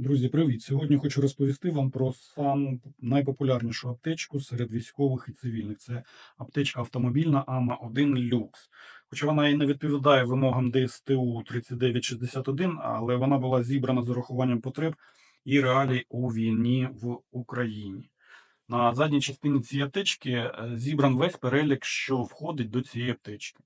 Друзі, привіт! Сьогодні хочу розповісти вам про саму найпопулярнішу аптечку серед військових і цивільних. Це аптечка автомобільна АМА 1 Люкс. Хоча вона і не відповідає вимогам ДСТУ 3961, але вона була зібрана з урахуванням потреб і реалій у війні в Україні. На задній частині цієї аптечки е, зібран весь перелік, що входить до цієї аптечки.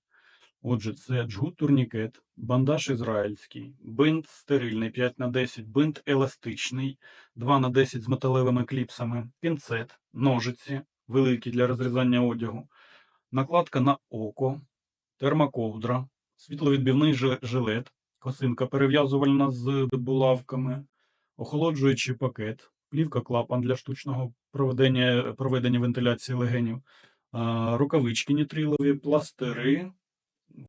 Отже, це джгут турнікет, бандаж ізраїльський, бинт стерильний 5 на 10, бинт еластичний 2 на 10 з металевими кліпсами, пінцет, ножиці великі для розрізання одягу, накладка на око, термоковдра, світловідбивний жилет, косинка перев'язувальна з булавками, охолоджуючий пакет, плівка клапан для штучного проведення, проведення вентиляції легенів, рукавички нітрилові, пластири,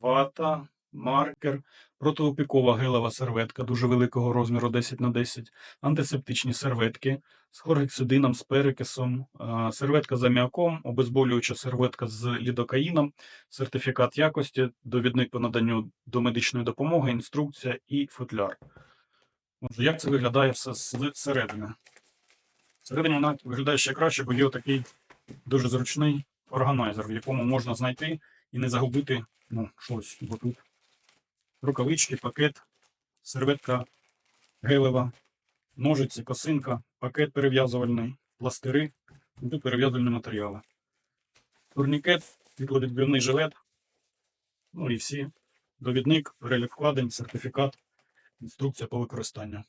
вата, маркер, протиопікова гелева серветка дуже великого розміру 10 на 10, антисептичні серветки з хлоргексидином, з перекисом, серветка з аміаком, обезболююча серветка з лідокаїном, сертифікат якості, довідник по наданню до медичної допомоги, інструкція і футляр. Отже, як це виглядає все зсередини? Всередині вона виглядає ще краще, бо є такий дуже зручний органайзер, в якому можна знайти і не загубити ну, щось. Бо тут рукавички, пакет, серветка гелева, ножиці, косинка, пакет перев'язувальний, пластири, і перев'язувальні матеріали. Турнікет, світловідбивний жилет, ну і всі. Довідник, перелік вкладень, сертифікат, інструкція по використанню.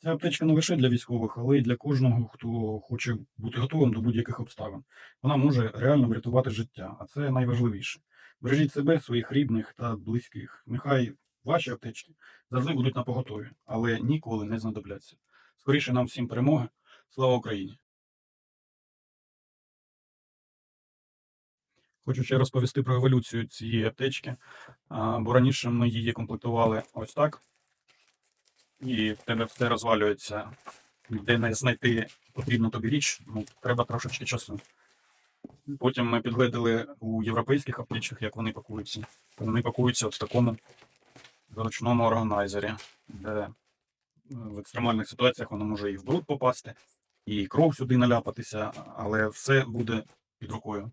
Ця аптечка не лише для військових, але й для кожного, хто хоче бути готовим до будь-яких обставин. Вона може реально врятувати життя, а це найважливіше. Бережіть себе, своїх рідних та близьких. Нехай ваші аптечки завжди будуть на поготові, але ніколи не знадобляться. Скоріше нам всім перемоги. Слава Україні! Хочу ще розповісти про еволюцію цієї аптечки, бо раніше ми її комплектували ось так, і в тебе все розвалюється, де не знайти потрібну тобі річ, ну, треба трошечки часу. Потім ми підглядали у європейських аптечках, як вони пакуються. Вони пакуються от в такому зручному органайзері, де е, в екстремальних ситуаціях воно може і в бруд попасти, і кров сюди наляпатися, але все буде під рукою.